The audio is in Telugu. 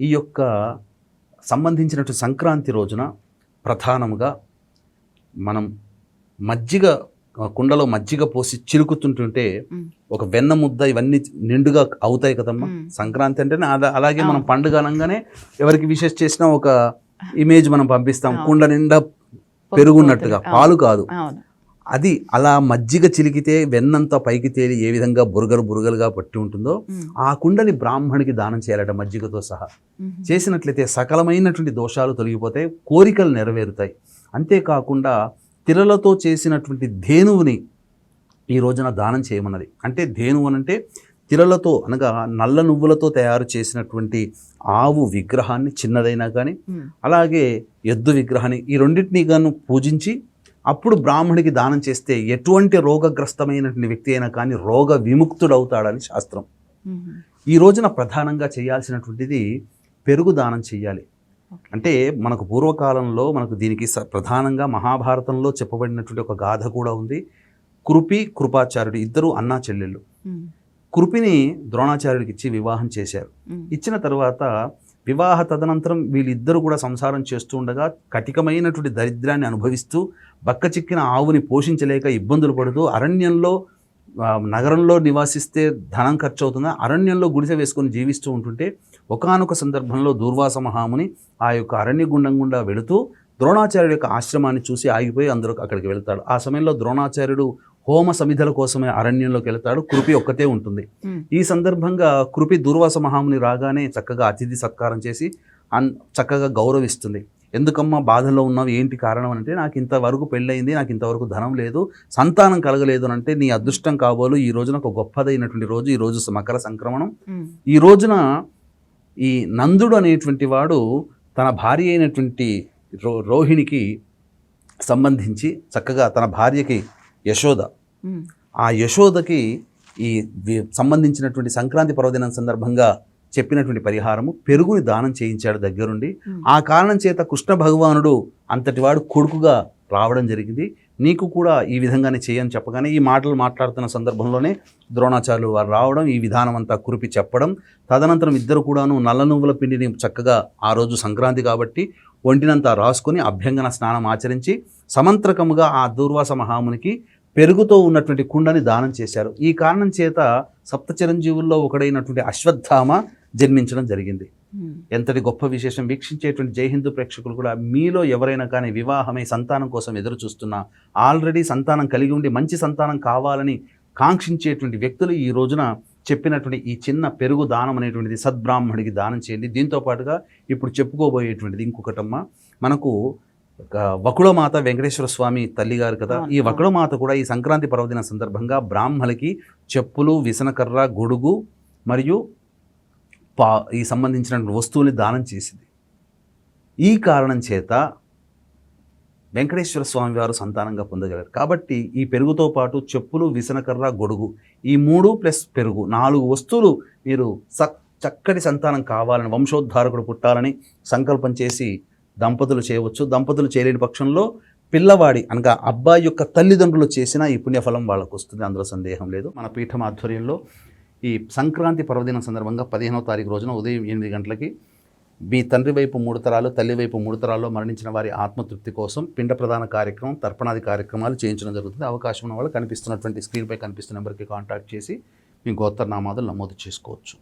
ఈ యొక్క సంబంధించినట్టు సంక్రాంతి రోజున ప్రధానముగా మనం మజ్జిగ కుండలో మజ్జిగ పోసి చిలుకుతుంటుంటే మ్మ్. ఒక వెన్న ముద్ద ఇవన్నీ నిండుగా అవుతాయి కదమ్మా మ్మ్. సంక్రాంతి అంటేనే అలా- అలాగే మనం. పండుగ అనగానే ఎవరికి విషెస్ చేసినా ఒక ఇమేజ్ మనం పంపిస్తాం. కుండ నిండా పెరుగున్నట్టుగా. పాలు కాదు అది అలా మజ్జిగ చిలికితే వెన్నంతా పైకి తేలి ఏ విధంగా బురగలు బురగలుగా పట్టి ఉంటుందో. ఆ కుండని బ్రాహ్మణికి దానం చేయాలట మజ్జిగతో సహా. చేసినట్లయితే సకలమైనటువంటి దోషాలు తొలగిపోతాయి కోరికలు నెరవేరుతాయి అంతేకాకుండా తిరలతో చేసినటువంటి ధేనువుని ఈ రోజున దానం చేయమన్నది అంటే ధేనువు అనంటే తిరలతో అనగా నల్ల నువ్వులతో తయారు చేసినటువంటి ఆవు విగ్రహాన్ని చిన్నదైనా కానీ. అలాగే ఎద్దు విగ్రహాన్ని ఈ రెండింటినీ గాను పూజించి అప్పుడు బ్రాహ్మణికి దానం చేస్తే ఎటువంటి రోగగ్రస్తమైనటువంటి వ్యక్తి అయినా కానీ రోగ విముక్తుడవుతాడని శాస్త్రం. ఈ రోజున ప్రధానంగా చేయాల్సినటువంటిది పెరుగు దానం చేయాలి. అంటే మనకు పూర్వకాలంలో మనకు దీనికి ప్రధానంగా మహాభారతంలో చెప్పబడినటువంటి ఒక గాథ కూడా ఉంది కృపి కృపాచార్యుడు ఇద్దరు అన్నా చెల్లెళ్ళు. కృపిని ద్రోణాచార్యుడికి ఇచ్చి వివాహం చేశారు. ఇచ్చిన తర్వాత వివాహ తదనంతరం వీళ్ళిద్దరూ కూడా సంసారం చేస్తూ ఉండగా కటికమైనటువంటి దరిద్రాన్ని అనుభవిస్తూ బక్క చిక్కిన ఆవుని పోషించలేక ఇబ్బందులు పడుతూ అరణ్యంలో నగరంలో నివాసిస్తే ధనం ఖర్చు అవుతుందా అరణ్యంలో గుడిసె వేసుకొని జీవిస్తూ ఉంటుంటే ఒకానొక సందర్భంలో దూర్వాస మహాముని ఆ యొక్క అరణ్య గుండం గుండా వెళుతూ ద్రోణాచార్యుడి యొక్క ఆశ్రమాన్ని చూసి ఆగిపోయి అందరూ అక్కడికి వెళ్తాడు ఆ సమయంలో ద్రోణాచార్యుడు హోమ సమిధల కోసమే అరణ్యంలోకి వెళ్తాడు. కృపి ఒక్కతే ఉంటుంది. ఈ సందర్భంగా కృపి దూర్వాస మహాముని రాగానే చక్కగా అతిథి సత్కారం చేసి అన్ చక్కగా గౌరవిస్తుంది. ఎందుకమ్మా బాధలో ఉన్నావు? ఏంటి కారణం అంటే నాకు ఇంతవరకు పెళ్ళయింది నాకు ఇంతవరకు ధనం లేదు సంతానం కలగలేదు అంటే నీ అదృష్టం కాబోలు ఈ రోజున ఒక గొప్పదైనటువంటి రోజు ఈ రోజు మకర సంక్రమణం. ఈ రోజున ఈ నందుడు అనేటువంటి వాడు తన భార్య అయినటువంటి రో రోహిణికి సంబంధించి చక్కగా తన భార్యకి యశోద. ఆ యశోదకి ఈ సంబంధించినటువంటి సంక్రాంతి పర్వదినం సందర్భంగా చెప్పినటువంటి పరిహారము పెరుగుని దానం చేయించాడు దగ్గరుండి. ఆ కారణం చేత కృష్ణ భగవానుడు అంతటి వాడు కొడుకుగా రావడం జరిగింది నీకు కూడా ఈ విధంగానే చేయని చెప్పగానే ఈ మాటలు మాట్లాడుతున్న సందర్భంలోనే ద్రోణాచార్యులు వారు రావడం ఈ విధానం అంతా కురిపి చెప్పడం తదనంతరం ఇద్దరు కూడాను నల్ల నువ్వుల పిండిని చక్కగా ఆ రోజు సంక్రాంతి కాబట్టి ఒంటినంతా రాసుకొని అభ్యంగన స్నానం ఆచరించి సమంత్రకముగా ఆ దూర్వాస మహామునికి పెరుగుతో ఉన్నటువంటి కుండని దానం చేశారు. ఈ కారణం చేత సప్త చిరంజీవుల్లో ఒకడైనటువంటి అశ్వత్థామ జన్మించడం జరిగింది. ఎంతటి గొప్ప విశేషం. వీక్షించేటువంటి జై హిందూ ప్రేక్షకులు కూడా మీలో ఎవరైనా కానీ వివాహమై సంతానం కోసం ఎదురు చూస్తున్నా ఆల్రెడీ సంతానం కలిగి ఉండి మంచి సంతానం కావాలని కాంక్షించేటువంటి వ్యక్తులు ఈ రోజున చెప్పినటువంటి ఈ చిన్న పెరుగు దానం అనేటువంటిది సద్బ్రాహ్మణికి దానం చేయండి. దీంతో పాటుగా ఇప్పుడు చెప్పుకోబోయేటువంటిది ఇంకొకటమ్మ. మనకు వకుళమాత వెంకటేశ్వర స్వామి తల్లి గారు కదా ఈ. వకుళమాత కూడా ఈ సంక్రాంతి పర్వదిన సందర్భంగా బ్రాహ్మలకి చెప్పులు విసనకర్ర గొడుగు మరియు పా ఈ సంబంధించిన వస్తువుని దానం చేసింది. ఈ కారణం చేత వెంకటేశ్వర స్వామి వారు సంతానంగా పొందగలరు కాబట్టి ఈ పెరుగుతో పాటు చెప్పులు విసనకర్ర గొడుగు ఈ మూడు ప్లస్ పెరుగు నాలుగు వస్తువులు మీరు చక్కటి సంతానం కావాలని వంశోద్ధారకుడు పుట్టాలని సంకల్పం చేసి దంపతులు చేయవచ్చు. దంపతులు చేయలేని పక్షంలో పిల్లవాడి అనగా అబ్బాయి యొక్క తల్లిదండ్రులు చేసిన ఈ పుణ్యఫలం వాళ్ళకు వస్తుంది. అందులో సందేహం లేదు. మన పీఠం ఆధ్వర్యంలో ఈ సంక్రాంతి పర్వదినం సందర్భంగా పదిహేనవ తారీఖు రోజున ఉదయం ఎనిమిది గంటలకి మీ తండ్రి వైపు మూడు తరాలు తల్లి వైపు మూడు తరాల్లో మరణించిన వారి ఆత్మతృప్తి కోసం పిండ ప్రధాన కార్యక్రమం తర్పణాది కార్యక్రమాలు చేయించడం జరుగుతుంది. అవకాశం ఉన్న వాళ్ళు కనిపిస్తున్నటువంటి స్క్రీన్పై కనిపిస్తున్న నెంబర్కి కాంటాక్ట్ చేసి మీ గోత్ర నామాదులు నమోదు చేసుకోవచ్చు.